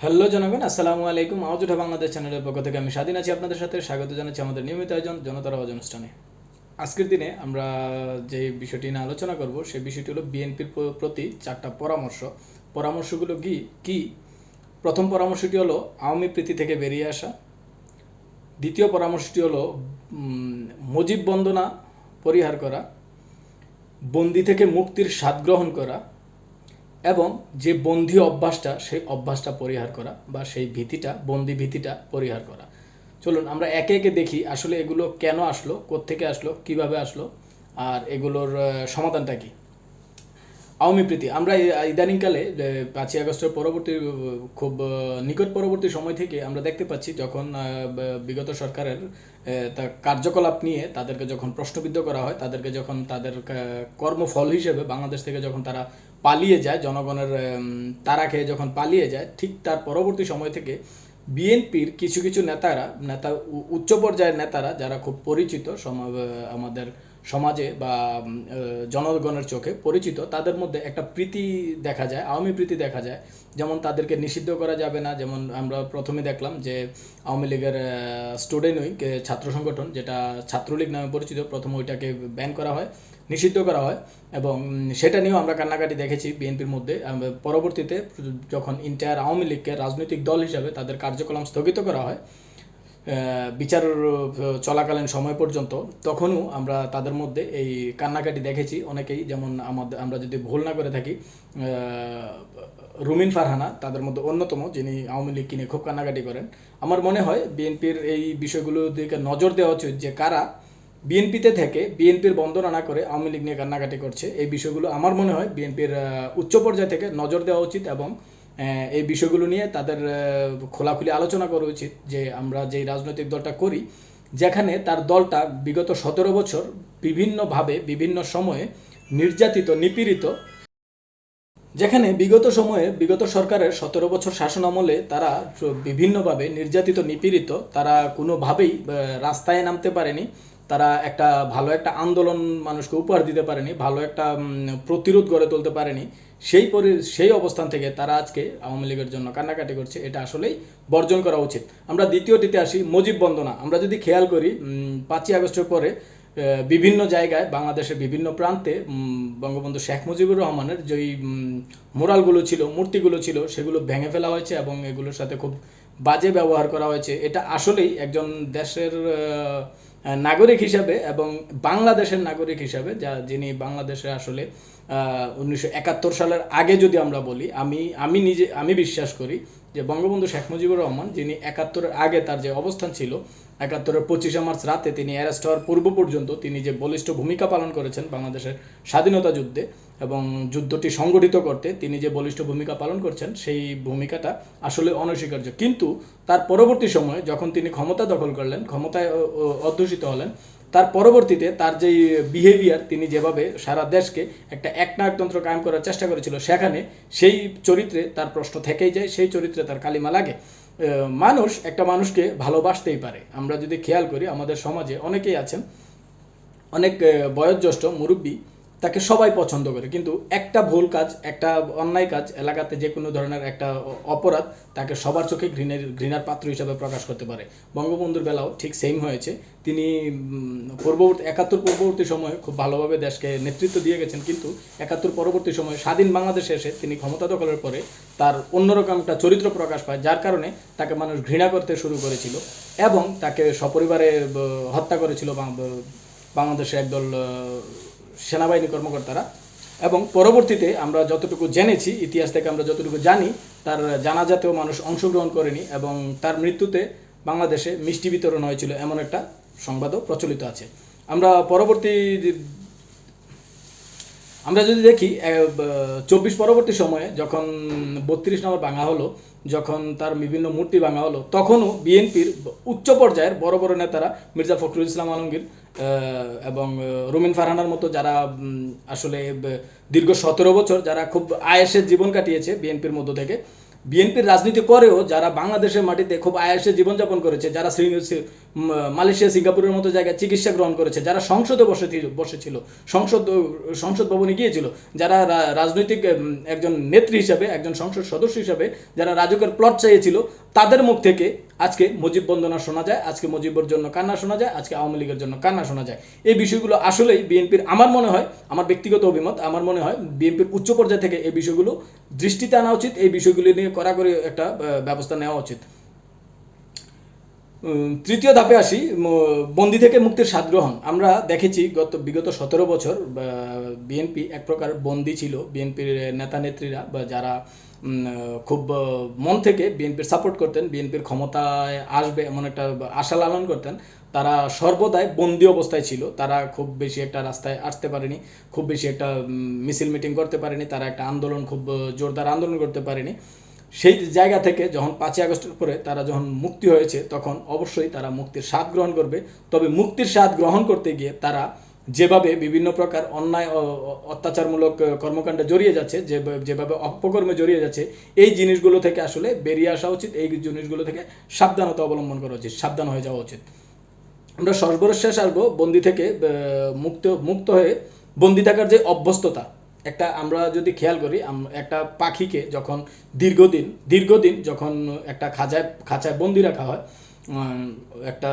Hello জনগণ, আসসালামু আলাইকুম। আওয়াজ উঠা বাংলাদেশ চ্যানেলের পক্ষ থেকে আমি স্বাধীন আছি আপনাদের সাথে। স্বাগত জানাচ্ছি আমাদের নিয়মিত আয়োজন, জনতার আওয়াজ অনুষ্ঠানে। আজকের দিনে আমরা যে বিষয়টি নিয়ে আলোচনা করব সেই বিষয়টি হলো বিএনপির প্রতি চারটা পরামর্শ। পরামর্শগুলো কি? কি? প্রথম পরামর্শটি হলো, আওয়ামী প্রীতি থেকে বেরিয়ে আসা। দ্বিতীয় পরামর্শটি হলো মুজিব বন্দনা পরিহার করা। বন্দি থেকে মুক্তির স্বাদ গ্রহণ করা এবং যে বন্দি অভ্যাসটা, সেই অভ্যাসটা পরিহার করা বা সেই ভীতিটা, বন্দি ভীতিটা পরিহার করা। চলুন, আমরা একে একে দেখি আসলে এগুলো কেন আসলো, কোত্থেকে আসলো, কীভাবে আসলো, আর এগুলোর সমাধানটা কি? আওয়ামী প্রীতি। আমরা ইদানিংকালে পাঁচই আগস্টের পরবর্তী খুব নিকট পরবর্তী সময় থেকে আমরা দেখতে পাচ্ছি যখন বিগত সরকারের কার্যকলাপ নিয়ে তাদেরকে যখন প্রশ্নবিদ্ধ করা হয়, তাদেরকে যখন তাদের কর্মফল হিসেবে বাংলাদেশ থেকে যখন তারা পালিয়ে যায়, জনগণের তারা খেয়ে যখন পালিয়ে যায়, ঠিক তার পরবর্তী সময় থেকে বিএনপির কিছু কিছু নেতারা, নেতা উচ্চ পর্যায়ের নেতারা, যারা খুব পরিচিত সমা- আমাদের সমাজে বা জনগণের চোখে পরিচিত, তাদের মধ্যে একটা প্রীতি দেখা যায়, আওয়ামী প্রীতি দেখা যায়। যেমন তাদেরকে নিষিদ্ধ করা যাবে না, যেমন আমরা প্রথমে দেখলাম যে আওয়ামী লীগের স্টুডেন্ট উইং ছাত্র সংগঠন, যেটা ছাত্রলীগ নামে পরিচিত, প্রথমে ওইটাকে ব্যান করা হয়, নিষিদ্ধ করা হয় এবং সেটা নিয়েও আমরা কান্নাকাটি দেখেছি বিএনপির মধ্যে। পরবর্তীতে যখন ইন্টায়ার আওয়ামী লীগকে রাজনৈতিক দল হিসাবে তাদের কার্যক্রম স্থগিত করা হয় বিচার চলাকালীন সময় পর্যন্ত তখনও আমরা তাদের মধ্যে এই কান্নাকাটি দেখেছি। অনেকেই যেমন আমাদের, আমরা যদি ভুল না করে থাকি রুমিন ফারহানা, তাদের মধ্যে অন্যতম যিনি আওয়ামী লীগ কিনে খুব কান্নাকাটি করেন। আমার মনে হয় বিএনপির এই বিষয়গুলোর দিকে নজর দেওয়া উচিত যে কারা বিএনপিতে থেকে বিএনপির বন্দনা না করে আওয়ামী লীগ নিয়ে কান্নাকাটি করছে। এই বিষয়গুলো আমার মনে হয় বিএনপির উচ্চ পর্যায় থেকে নজর দেওয়া উচিত এবং এই বিষয়গুলো নিয়ে তাদের খোলাখুলি আলোচনা করা উচিত যে আমরা যেই রাজনৈতিক দলটা করি, যেখানে তার দলটা বিগত সতেরো বছর বিভিন্নভাবে, বিভিন্ন সময়ে নির্যাতিত, নিপীড়িত, যেখানে বিগত সময়ে, বিগত সরকারের সতেরো বছর শাসন আমলে তারা বিভিন্নভাবে নির্যাতিত, নিপীড়িত, তারা কোনোভাবেই রাস্তায় নামতে পারেনি। তারা একটা ভালো একটা আন্দোলন মানুষকে উপহার দিতে পারেনি, ভালো একটা প্রতিরোধ গড়ে তুলতে পারেনি, সেই পরি, সেই অবস্থান থেকে তারা আজকে আওয়ামী লীগের জন্য কান্নাকাটি করছে, এটা আসলেই বর্জন করা উচিত। আমরা দ্বিতীয়টিতে আসি, মুজিব বন্দনা। আমরা যদি খেয়াল করি পাঁচই আগস্টের পরে বিভিন্ন জায়গায় বাংলাদেশের বিভিন্ন প্রান্তে বঙ্গবন্ধু শেখ মুজিবুর রহমানের যেই মোরালগুলো ছিল, মূর্তিগুলো ছিল, সেগুলো ভেঙে ফেলা হয়েছে এবং এগুলোর সাথে খুব বাজে ব্যবহার করা হয়েছে। এটা আসলেই একজন দেশের নাগরিক হিসাবে এবং বাংলাদেশের নাগরিক হিসাবে, যা যিনি বাংলাদেশে আসলে উনিশশো একাত্তর সালের আগে যদি আমরা বলি, আমি আমি নিজে, আমি বিশ্বাস করি যে বঙ্গবন্ধু শেখ মুজিবুর রহমান, যিনি একাত্তরের আগে তার যে অবস্থান ছিল, একাত্তরের পঁচিশে মার্চ রাতে তিনি অ্যারেস্ট হওয়ার পূর্ব পর্যন্ত তিনি যে বলিষ্ঠ ভূমিকা পালন করেছেন বাংলাদেশের স্বাধীনতা যুদ্ধে এবং যুদ্ধটি সংগঠিত করতে তিনি যে বলিষ্ঠ ভূমিকা পালন করছেন, সেই ভূমিকাটা আসলে অনস্বীকার্য। কিন্তু তার পরবর্তী সময়ে যখন তিনি ক্ষমতা দখল করলেন, ক্ষমতায় অধ্যুষিত হলেন তার পরবর্তীতে তার যেই বিহেভিয়ার তিনি যেভাবে সারা দেশকে একটা একনায়কতন্ত্র কায়েম করার চেষ্টা করেছিল, সেখানে সেই চরিত্রে তার প্রশ্ন থেকেই যায়, সেই চরিত্রে তার কালিমা লাগে। মানুষ একটা মানুষকে ভালোবাসতেই পারে। আমরা যদি খেয়াল করি, আমাদের সমাজে অনেকেই আছেন, অনেক বয়োজ্যেষ্ঠ মুরব্বী তাকে সবাই পছন্দ করে। কিন্তু একটা ভুল কাজ, একটা অন্যায় কাজ এলাকাতে যে কোনো ধরনের একটা অপরাধ তাকে সবার চোখে ঘৃণের, ঘৃণার পাত্র হিসাবে প্রকাশ করতে পারে। বঙ্গবন্ধুর বেলাও ঠিক সেম হয়েছে। তিনি পূর্ববর্তী, একাত্তর পূর্ববর্তী সময়ে খুব ভালোভাবে দেশকে নেতৃত্ব দিয়ে গেছেন, কিন্তু একাত্তর পরবর্তী সময়ে স্বাধীন বাংলাদেশে এসে তিনি ক্ষমতা দখলের পরে তার অন্যরকম একটা চরিত্র প্রকাশ পায়, যার কারণে তাকে মানুষ ঘৃণা করতে শুরু করেছিল এবং তাকে সপরিবারে হত্যা করেছিল বাং- বাংলাদেশের একদল সেনাবাহিনী কর্মকর্তারা। এবং পরবর্তীতে আমরা যতটুকু জেনেছি, ইতিহাস থেকে আমরা যতটুকু জানি, তার জানাজাতেও মানুষ অংশগ্রহণ করেনি এবং তার মৃত্যুতে বাংলাদেশে মিষ্টি বিতরণ হয়েছিল এমন একটা সংবাদও প্রচলিত আছে। আমরা পরবর্তী আমরা যদি দেখি চব্বিশ পরবর্তী সময়ে যখন বত্রিশ নম্বর ভাঙা হলো, যখন তার বিভিন্ন মূর্তি ভাঙা হলো, তখনও বিএনপির উচ্চ পর্যায়ের বড় বড় নেতারা মির্জা ফখরুল ইসলাম আলমগীর এবং রুমিন ফারহানার মতো যারা আসলে দীর্ঘ সতেরো বছর যারা খুব আয়েসের জীবন কাটিয়েছে বিএনপির মধ্য থেকে বিএনপির রাজনীতি করেও যারা বাংলাদেশের মাটিতে খুব আয়াসে জীবনযাপন করেছে, যারা মালয়েশিয়া, সিঙ্গাপুরের মতো জায়গায় চিকিৎসা গ্রহণ করেছে, যারা সংসদে বসে বসেছিল, সংসদ সংসদ ভবনে গিয়েছিল, যারা রাজনৈতিক একজন নেত্রী হিসাবে, একজন সংসদ সদস্য হিসাবে, যারা রাজকের প্লট চেয়েছিল তাদের মুখ থেকে আজকে মুজিব বন্দনা শোনা যায়, আজকে মুজিবের জন্য কান্না শোনা যায়, আজকে আওয়ামী লীগের জন্য কান্না শোনা যায়। এই বিষয়গুলো আসলেই বিএনপির, আমার মনে হয়, আমার ব্যক্তিগত অভিমত, আমার মনে হয় বিএনপির উচ্চ পর্যায় থেকে এই বিষয়গুলো দৃষ্টিতে আনা উচিত, এই বিষয়গুলি নিয়ে কড়াকড়ি একটা ব্যবস্থা নেওয়া উচিত। তৃতীয় ধাপে আসি বন্দি থেকে মুক্তির স্বাদ গ্রহণ। আমরা দেখেছি গত, বিগত সতেরো বছর বিএনপি এক প্রকার বন্দি ছিল। বিএনপির নেতা নেত্রীরা বা যারা খুব মন থেকে বিএনপির সাপোর্ট করতেন, বিএনপির ক্ষমতায় আসবে এমন একটা আশা লালন করতেন। তারা সর্বদাই বন্দি অবস্থায় ছিল। তারা খুব বেশি একটা রাস্তায় আসতে পারেনি, খুব বেশি একটা মিছিল মিটিং করতে পারেনি। তারা একটা আন্দোলন, খুব জোরদার আন্দোলন করতে পারেনি। সেই জায়গা থেকে যখন পাঁচই আগস্টের পরে তারা যখন মুক্তি হয়েছে, তখন অবশ্যই তারা মুক্তির স্বাদ গ্রহণ করবে। তবে মুক্তির স্বাদ গ্রহণ করতে গিয়ে তারা যেভাবে বিভিন্ন প্রকার অন্যায় অত্যাচারমূলক কর্মকাণ্ডে জড়িয়ে যাচ্ছে, যে, যেভাবে অপকর্মে জড়িয়ে যাচ্ছে, এই জিনিসগুলো থেকে আসলে বেরিয়ে আসা উচিত, এই জিনিসগুলো থেকে সাবধানতা অবলম্বন করা উচিত, সাবধান হয়ে যাওয়া উচিত। আমরা সর্বশেষ শেষ আসব বন্দি থেকে মুক্ত মুক্ত হয়ে বন্দি থাকার যে অভ্যস্ততা, একটা আমরা যদি খেয়াল করি একটা পাখিকে যখন দীর্ঘদিন দীর্ঘদিন যখন একটা খাঁচায় খাঁচায় বন্দি রাখা হয় একটা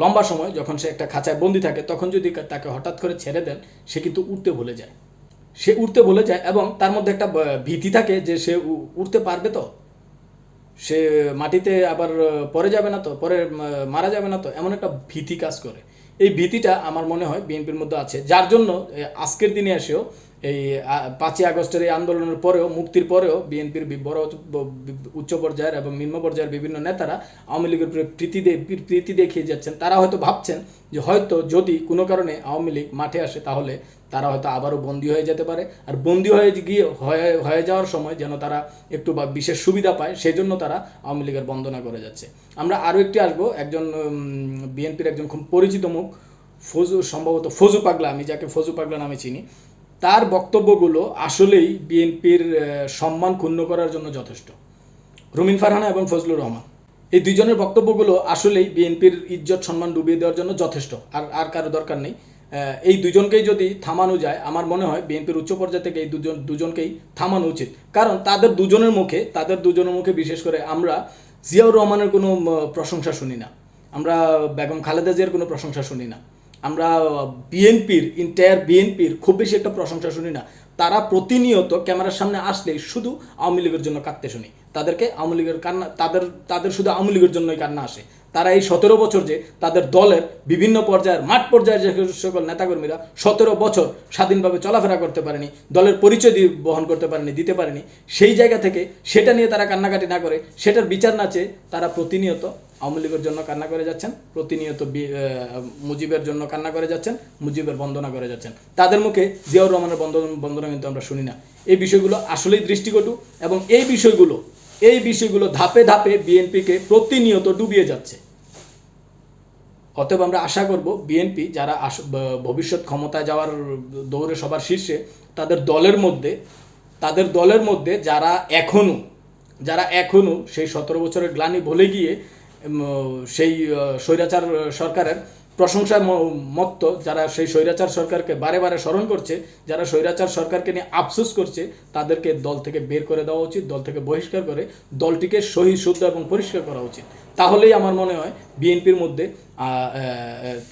লম্বা সময় যখন সে একটা খাঁচায় বন্দি থাকে, তখন যদি তাকে হঠাৎ করে ছেড়ে দেন, সে কিন্তু উঠতে ভুলে যায়। সে উঠতে ভুলে যায় এবং তার মধ্যে একটা ভীতি থাকে যে সে উঠতে পারবে তো? সে মাটিতে আবার পরে যাবে না তো? পরে মারা যাবে না তো? এমন একটা ভীতি কাজ করে। এই ভীতিটা আমার মনে হয় বিএনপির মধ্যে আছে। যার জন্য আজকের দিনে এসেও এই পাঁচই আগস্টের এই আন্দোলনের পরেও, মুক্তির পরেও বিএনপির বড় উচ্চ- পর্যায়ের এবং নিম্ন পর্যায়ের বিভিন্ন নেতারা আওয়ামী লীগের প্রীতি প্রীতি দেখিয়ে যাচ্ছেন। তারা হয়তো ভাবছেন যে হয়তো যদি কোনো কারণে আওয়ামী লীগ মাঠে আসে, তাহলে তারা হয়তো আবারও বন্দী হয়ে যেতে পারে। আর বন্দী হয়ে গিয়ে, হয়ে যাওয়ার সময় যেন তারা একটু বা বিশেষ সুবিধা পায় সেই জন্য তারা আওয়ামী লীগের বন্দনা করে যাচ্ছে। আমরা আরও একটি আসব, একজন বিএনপির একজন খুব পরিচিত মুখ, ফজু, সম্ভবত ফজু পাগলা, আমি যাকে ফজু পাগলা নামে চিনি। তার বক্তব্যগুলো আসলেই বিএনপির সম্মান ক্ষুণ্ণ করার জন্য যথেষ্ট। রুমিন ফারহানা এবং ফজলুর রহমান। এই দুইজনের বক্তব্যগুলো আসলেই বিএনপির ইজ্জত, সম্মান ডুবিয়ে দেওয়ার জন্য যথেষ্ট। আর আর কারও দরকার নেই। এই দুজনকেই যদি থামানো যায়, আমার মনে হয় বিএনপির উচ্চ পর্যায় থেকে এই দুজন, দুজনকেই থামানো উচিত। কারণ তাদের দুজনের মুখে, তাদের দুজনের মুখে বিশেষ করে আমরা জিয়াউর রহমানের কোনো প্রশংসা শুনি না। আমরা বেগম খালেদা জিয়ার কোনো প্রশংসা শুনি না। আমরা বিএনপির ইন্টায়ার বিএনপির খুব বেশি একটা প্রশংসা শুনি না। তারা প্রতিনিয়ত ক্যামেরার সামনে আসলেই শুধু আওয়ামী লীগের জন্য কাঁদতে শুনি। তাদেরকে আওয়ামী লীগের কান্না, তাদের তাদের শুধু আওয়ামী লীগের জন্যই কান্না আসে। তারা এই সতেরো বছর যে তাদের দলের বিভিন্ন পর্যায়ের, মাঠ পর্যায়ের যে সকল নেতাকর্মীরা সতেরো বছর স্বাধীনভাবে চলাফেরা করতে পারেনি, দলের পরিচয় দিয়ে বহন করতে পারেনি, দিতে পারেনি, সেই জায়গা থেকে সেটা নিয়ে তারা কান্নাকাটি না করে, সেটার বিচার না চেয়ে তারা প্রতিনিয়ত আওয়ামী লীগের জন্য কান্না করে যাচ্ছেন, প্রতিনিয়ত মুজিবের জন্য কান্না করে যাচ্ছেন, মুজিবের বন্দনা করে যাচ্ছেন। তাদের মুখে জিয়াউর রহমানের বন্দন বন্দনা কিন্তু আমরা শুনি না। এই বিষয়গুলো আসলেই দৃষ্টিকটু এবং এই বিষয়গুলো এই বিষয়গুলো ধাপে ধাপে বিএনপিকে প্রতিনিয়ত ডুবিয়ে যাচ্ছে। অতএব আমরা আশা করব বিএনপি যারা ভবিষ্যৎ ক্ষমতায় যাওয়ার দৌড়ে সবার শীর্ষে, তাদের দলের মধ্যে, তাদের দলের মধ্যে যারা এখনও যারা এখনও সেই সতেরো বছরের গ্লানি ভুলে গিয়ে সেই স্বৈরাচার সরকারের প্রশংসায় মত্ত যারা সেই স্বৈরাচার সরকারকে বারে বারে স্মরণ করছে, যারা স্বৈরাচার সরকারকে নিয়ে আফসোস করছে, তাদেরকে দল থেকে বের করে দেওয়া উচিত, দল থেকে বহিষ্কার করে দলটিকে সহি, শুদ্ধ এবং পরিষ্কার করা উচিত। তাহলেই আমার মনে হয় বিএনপির মধ্যে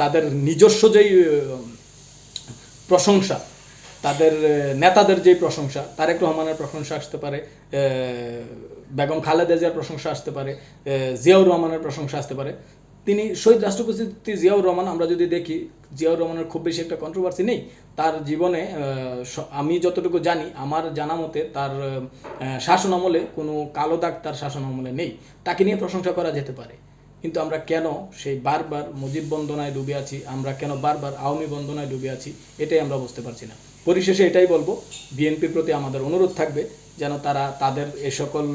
তাদের নিজস্ব যেই প্রশংসা, তাদের নেতাদের যে প্রশংসা, তারেক রহমানের প্রশংসা আসতে পারে বেগম খালেদা জিয়ার প্রশংসা আসতে পারে জিয়াউর রহমানের প্রশংসা আসতে পারে তিনি শহীদ রাষ্ট্রপতি জিয়াউর রহমান, আমরা যদি দেখি, জিয়াউর রহমানের খুব বেশি একটা কন্ট্রোভার্সি নেই। তার জীবনে আমি যতটুকু জানি, আমার জানা মতে তার শাসন আমলে কোনো কালো দাগ তার শাসন আমলে নেই। তাকে নিয়ে প্রশংসা করা যেতে পারে। কিন্তু আমরা কেন সেই বারবার মুজিব বন্দনায় ডুবে আছি? আমরা কেন বারবার আওয়ামী বন্দনায় ডুবে আছি? এটাই আমরা বুঝতে পারছি না। পরিশেষে এটাই বলব বিএনপির প্রতি আমাদের অনুরোধ থাকবে যেন তারা তাদের এ সকল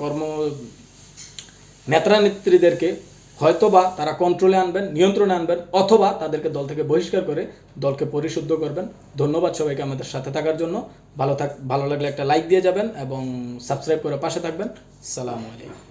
কর্ম নেত্রা নেত্রীদেরকে হয়তোবা তারা কন্ট্রোলে আনবেন, নিয়ন্ত্রণে আনবেন, অথবা তাদেরকে দল থেকে বহিষ্কার করে দলকে পরিশুদ্ধ করবেন। ধন্যবাদ সবাইকে আমাদের সাথে থাকার জন্য। ভালো থাক ভালো লাগলে একটা লাইক দিয়ে যাবেন এবং সাবস্ক্রাইব করে পাশে থাকবেন। সালাম আলাইকুম।